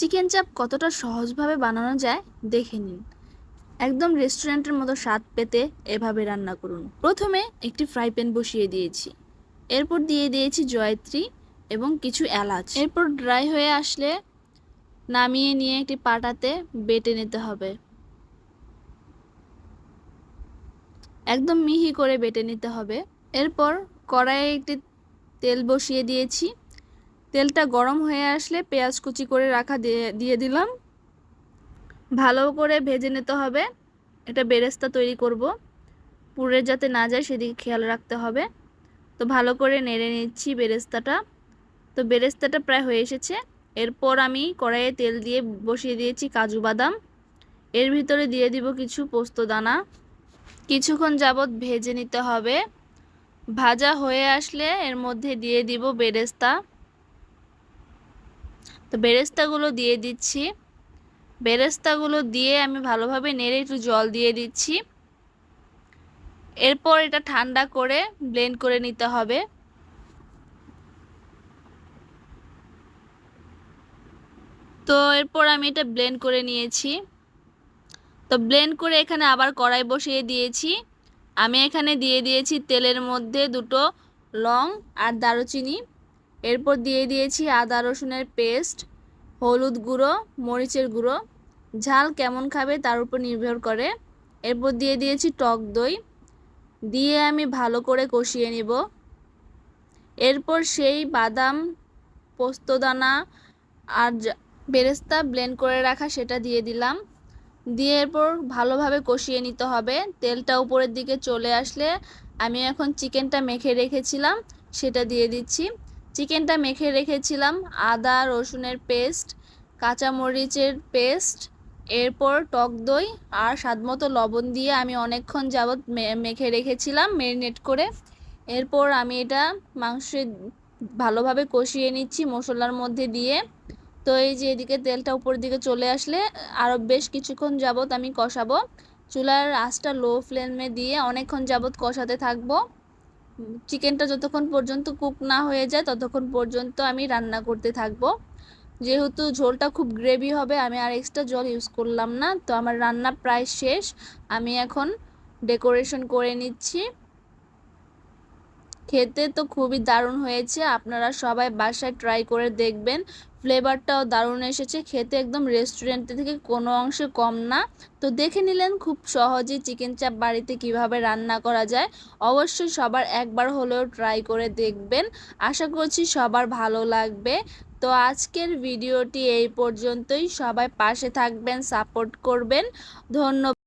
Chicken চাপ কতটা সহজভাবে বানানো যায় দেখে নিন। একদম রেস্টুরেন্টের মতো স্বাদ পেতে এভাবে রান্না করুন। প্রথমে একটি ফ্রাই প্যান বসিয়ে দিয়েছি। এরপর দিয়ে দিয়েছি জয়ত্রী এবং কিছু এলাচ। এরপর ড্রাই হয়ে আসলে নামিয়ে নিয়ে একটি পাটাতে বেটে নিতে হবে। একদম মিহি করে বেটে নিতে হবে। এরপর কড়াইয়ে একটি তেল বসিয়ে দিয়েছি। তেলটা গরম হয়ে আসলে পেঁয়াজ কুচি করে রাখা দিয়ে দিয়ে দিলাম। ভালো করে ভেজে নিতে হবে। এটা বেরেস্তা তৈরি করব। পুড়ে যাতে না যায় সেদিকে খেয়াল রাখতে হবে। তো ভালো করে নেড়ে নিচ্ছি বেরেস্তাটা। তো বেরেস্তাটা প্রায় হয়ে এসেছে। এরপর আমি কড়াইয়ে তেল দিয়ে বসিয়ে দিয়েছি কাজু বাদাম। এর ভিতরে দিয়ে দিব কিছু পোস্ত দানা। কিছুক্ষণ যাবৎ ভেজে নিতে হবে। ভাজা হয়ে আসলে এর মধ্যে দিয়ে দিব বেরেস্তা। তো বেরেস্তাগুলো দিয়ে দিচ্ছি। বেরেস্তাগুলো দিয়ে আমি ভালোভাবে নেড়ে একটু জল দিয়ে দিচ্ছি। এরপর এটা ঠান্ডা করে ব্লেন্ড করে নিতে হবে। তো এরপর আমি এটা ব্লেন্ড করে নিয়েছি। তো ব্লেন্ড করে এখানে আবার কড়াই বসিয়ে দিয়েছি। আমি এখানে দিয়ে দিয়েছি তেলের মধ্যে দুটো লং আর দারুচিনি। এরপর দিয়ে দিয়েছি আদা রসুনের পেস্ট, হলুদ গুঁড়ো, মরিচের গুঁড়ো। ঝাল কেমন খাবে তার উপর নির্ভর করে। এরপর দিয়ে দিয়েছি টক দই। দিয়ে আমি ভালো করে কষিয়ে নিব। এরপর সেই বাদাম, পোস্তদানা আর বেরেস্তা ব্লেন্ড করে রাখা সেটা দিয়ে দিলাম। দিয়ে এরপর ভালোভাবে কষিয়ে নিতে হবে। তেলটা উপরের দিকে চলে আসলে আমি এখন চিকেনটা মেখে রেখেছিলাম, সেটা দিয়ে দিচ্ছি। চিকেনটা মেখে রেখেছিলাম, আদা, রসুনের পেস্ট, কাঁচামরিচের পেস্ট, এরপর টক দই আর স্বাদমতো লবণ দিয়ে আমি অনেকক্ষণ যাবৎ মেখে রেখেছিলাম ম্যারিনেট করে। এরপর আমি এটা মাংসে ভালোভাবে কষিয়ে নিচ্ছি মশলার মধ্যে দিয়ে। তো এই যে এদিকে তেলটা উপর দিকে চলে আসলে আরও বেশ কিছুক্ষণ যাবৎ আমি কষাবো। চুলার আঁচটা লো ফ্লেমে দিয়ে অনেকক্ষণ যাবৎ কষাতে থাকব। চিকেনটা যতক্ষণ পর্যন্ত কুক না হয়ে যায়, ততক্ষণ পর্যন্ত আমি রান্না করতে থাকব। যেহেতু ঝোলটা খুব গ্রেভি হবে, আমি আর এক্সট্রা জল ইউজ করলাম না, তো আমার রান্না প্রায় শেষ। আমি এখন ডেকোরেশন করে নিচ্ছি। খেতে তো খুবই দারুণ হয়েছে। আপনারা সবাই বাসায় ট্রাই করে দেখবেন। ফ্লেভারটাও দারুণ এসেছে। খেতে একদম রেস্টুরেন্ট থেকে কোনো অংশে কম না। তো দেখে নিলেন খুব সহজেই চিকেন চাপ বাড়িতে কীভাবে রান্না করা যায়। অবশ্যই সবার একবার হলেও ট্রাই করে দেখবেন। আশা করছি সবার ভালো লাগবে। তো আজকের ভিডিওটি এই পর্যন্তই। সবাই পাশে থাকবেন সাপোর্ট করবেন। ধন্যবাদ।